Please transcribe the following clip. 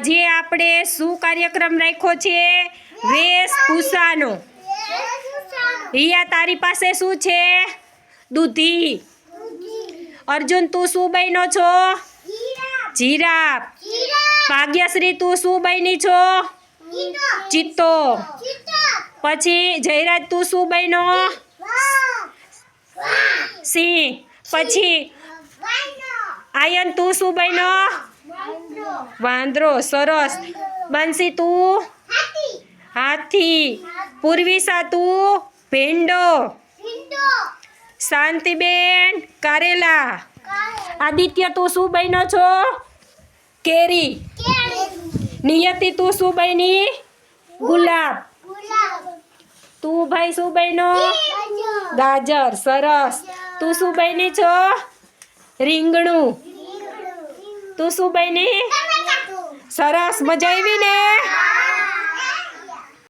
આજે આપણે શું કાર્યક્રમ રાખ્યો છે? વેશભૂષાનો. રિયા તારી પાસે શું છે? દૂધી. અર્જુન, તું શું બન્યો છો? જીરાફ. ભાગ્યશ્રી, તું શું બની છો? ચિત્તો. પછી જયરાજ, તું શું બન્યો? સિંહ. પછી આયન, તું શું બન્યો? વાંદરો સરસ. બંસી તું? હાથી. પૂર્વિશા તું? ભેંડો. શાંતિબેન કારેલા. આદિત્ય તું શું બન્યો છો? કેરી. નિયતિ તું શું બની? ગુલાબ. તું ભાઈ શું બન્યો? ગાજર સરસ. તું શું બની છો? રીંગણું. તું શું બની? સરસ મજા આવી ને?